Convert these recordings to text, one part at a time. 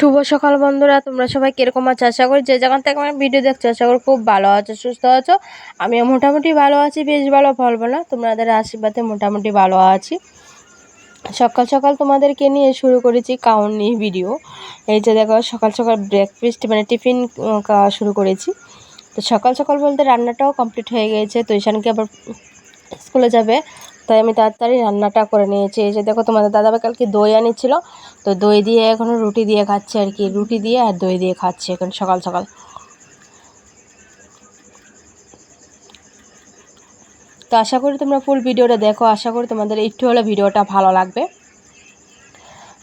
শুভ সকাল বন্ধুরা, তোমরা সবাই কীরকম আছো? আশা করি যে যেখান থেকে আমার ভিডিও দেখছ, আশা করি খুব ভালো আছো, সুস্থ আছো। আমিও মোটামুটি ভালো আছি, বেশ ভালো বলব না তোমাদের আশীর্বাদে মোটামুটি ভালো আছি। সকাল সকাল তোমাদেরকে নিয়ে শুরু করেছি কাউন নিয়ে ভিডিও এই যে দেখো, সকাল সকাল ব্রেকফাস্ট মানে টিফিন শুরু করেছি। তো সকাল সকাল বলতে রান্নাটাও কমপ্লিট হয়ে গিয়েছে তো ঈশানকে আবার স্কুলে যাবে। তাই আমি তাড়াতাড়ি রান্নাটা করে নিয়েছি। এই যে দেখো তোমাদের দাদাভাই কালকে দই আনিছিল, তো দই দিয়ে এখনও রুটি দিয়ে খাচ্ছে আর কি। রুটি দিয়ে আর দই দিয়ে খাচ্ছে এখন সকাল সকাল। তো আশা করি তোমরা ফুল ভিডিওটা দেখো, আশা করি তোমাদের একটু হলে ভিডিওটা ভালো লাগবে।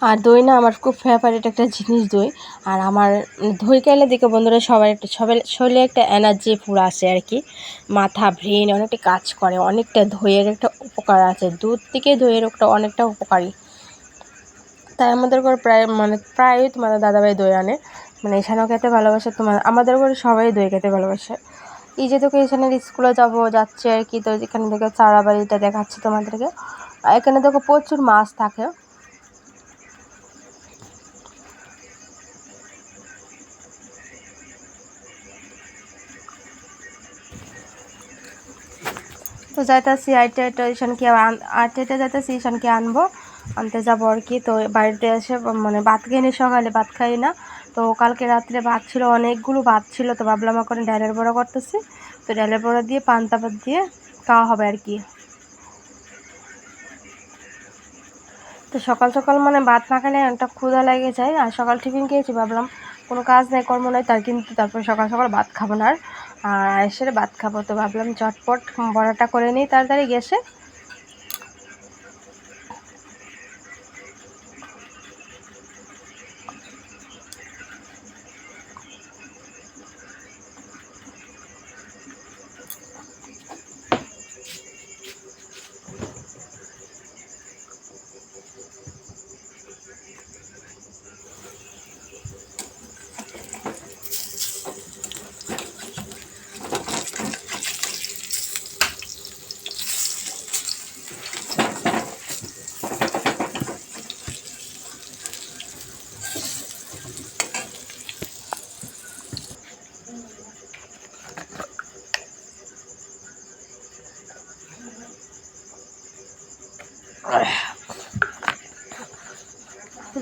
আর দই না আমার খুব ফেভারিট একটা জিনিস দই। আর আমার দই খাইলে দেখে বন্ধুরা সবার একটা, সবাই শরীরে একটা এনার্জি পুরো আসে আর কি। মাথা ব্রেন অনেকটা কাজ করে, অনেকটা দইয়ের একটা উপকার আছে। দুধ থেকে দইয়ের একটা অনেকটা উপকারী। তাই আমাদের ঘরে প্রায় মানে প্রায়ই তোমাদের দাদাভাই দই আনে। মানে এখানেও খেতে ভালোবাসে তোমার, আমাদের ঘরে সবাই দই খেতে ভালোবাসে। এই যে তোকে এখানের স্কুলে যাব, যাচ্ছে আর কি, তো এখানে দেখে চারা বাড়িটা দেখাচ্ছি তোমাদেরকে। এখানে দেখো প্রচুর মাছ থাকে। তো যাইতেছি আইটে আইটে ঈশানকে আইটে আইটে যাইতেছি ঈশানকে আনব? আনতে যাব আর কি। তো বাড়িতে এসে মানে ভাত খেয়ে সকালে, ভাত খাই না। তো কালকে রাত্রে ভাত ছিল, অনেকগুলো ভাত ছিল। তো ভাবলাম এখন ডালের বড়া করতেছি। তো ডালের বড়া দিয়ে, পান্তা ভাত দিয়ে খাওয়া হবে আর কি। তো সকাল সকাল মানে ভাত না খেলে একটা ক্ষুধা লেগে যায়। আর সকাল টিফিন খেয়েছি, ভাবলাম কোনো কাজ নেই, কর্ম নেই তার কিন্তু তারপর সকাল সকাল ভাত খাব না। আর এসে ভাত খাব। তো ভাবলাম চটপট বড়াটা করে নিই তাড়াতাড়ি গেছে।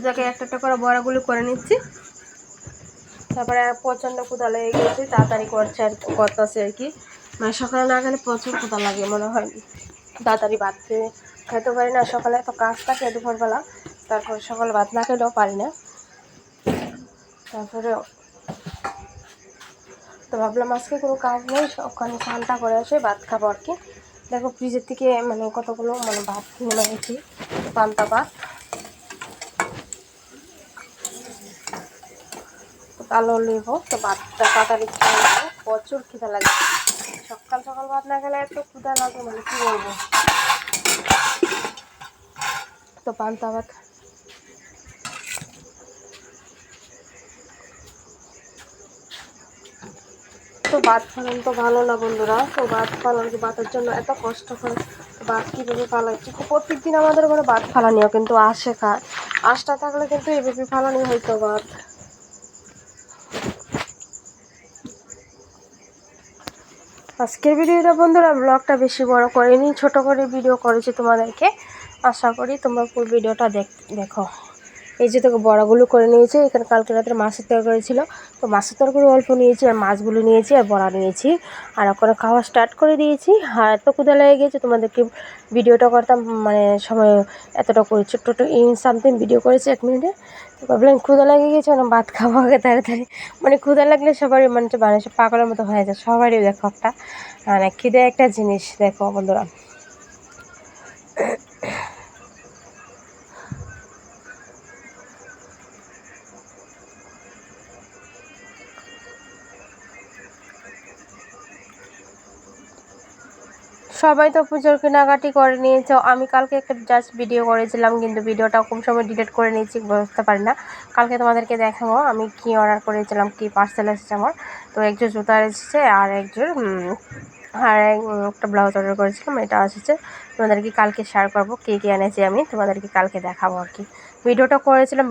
যাকে একটা একটা করে বড়াগুলো করে নিচ্ছি। তারপরে প্রচণ্ড কোথা লেগে গেছে, তাড়াতাড়ি করছে আর করতেছে আর কি। মানে সকালে না গেলে প্রচুর কোথা লাগে মনে হয়। তাড়াতাড়ি ভাত খেতে পারি না, সকালে এত কাজ থাকে দুপুরবেলা, তারপর সকালে ভাত না খেলেও পারি না। তারপরে তো ভাবলাম আজকে কোনো কাজ নেই, ওখানে স্নানটা করে আসে, ভাত খাব আর কি। দেখো ফ্রিজের থেকে মানে কতগুলো মানে ভাত নেমে গেছি পান্তা ভাত, কালো নেব তো ভাতটা তাড়াতাড়ি খেয়ে প্রচুর খিদা লাগে। সকাল সকাল ভাত না খেলে এত ক্ষুদা লাগে মানে কী বলব? তো পান্তা ভাত তো ভাত ফলন তো ভালো না বন্ধুরা। তো ভাত ফলন ভাতের জন্য এত কষ্ট করে ভাত কীভাবে ফালাইছি প্রত্যেক দিন আমাদের ঘরে ভাত ফালানিও কিন্তু আসে খায় আশটা থাকলে কিন্তু এভাবে ফালানি হইতো ভাত আজকের ভিডিওটা বন্ধুরা ব্লগটা বেশি বড় করিনি, ছোট করে ভিডিও করেছি তোমাদেরকে। আশা করি তোমরা পুরো ভিডিওটা দেখ দেখো। এই যে তোকে বড়াগুলো করে নিয়েছি, এখানে কালকে রাত্রে মাছের তরকারি ছিল। তো মাছের তরকারি অল্প নিয়েছি আর মাছগুলো নিয়েছি আর বড়া নিয়েছি। আর ওখানে খাওয়া স্টার্ট করে দিয়েছি। আর এত ক্ষুদা লেগে গেছে, তোমাদেরকে ভিডিওটা করতাম মানে সময় এতটা করে ছোট্ট ছোটো ইন সামথিং ভিডিও করেছি এক মিনিটে। তো ভাবলাম ক্ষুদা লেগে গেছে মানে ভাত খাওয়া আগে তাড়াতাড়ি। মানে ক্ষুদা লাগলে সবারই মানে মানে পাগলের মতো হয়ে যায়, সবারই দেখো একটা মানে খিদে একটা জিনিস, দেখো বন্ধুরা। সবাই তো পুজোর কেনাকাটি করে নিয়েছে। আমি কালকে একটা জাস্ট ভিডিও করেছিলাম, কিন্তু ভিডিওটা খুব সময় ডিলিট করে নিয়েছি, বুঝতে পারি না। কালকে তোমাদেরকে দেখাবো, আমি কি অর্ডার করেছিলাম, কি পার্সেল এসেছে আমার। তো একজন জুতা এসেছে, আর একজন আর একটা ব্লাউজ অর্ডার করেছিলাম, এটা এসেছে। তোমাদেরকে কালকে শেয়ার করব, কে কে এনেছি আমি, তোমাদেরকে কালকে দেখাবো আর কি। ভিডিওটা করেছিলাম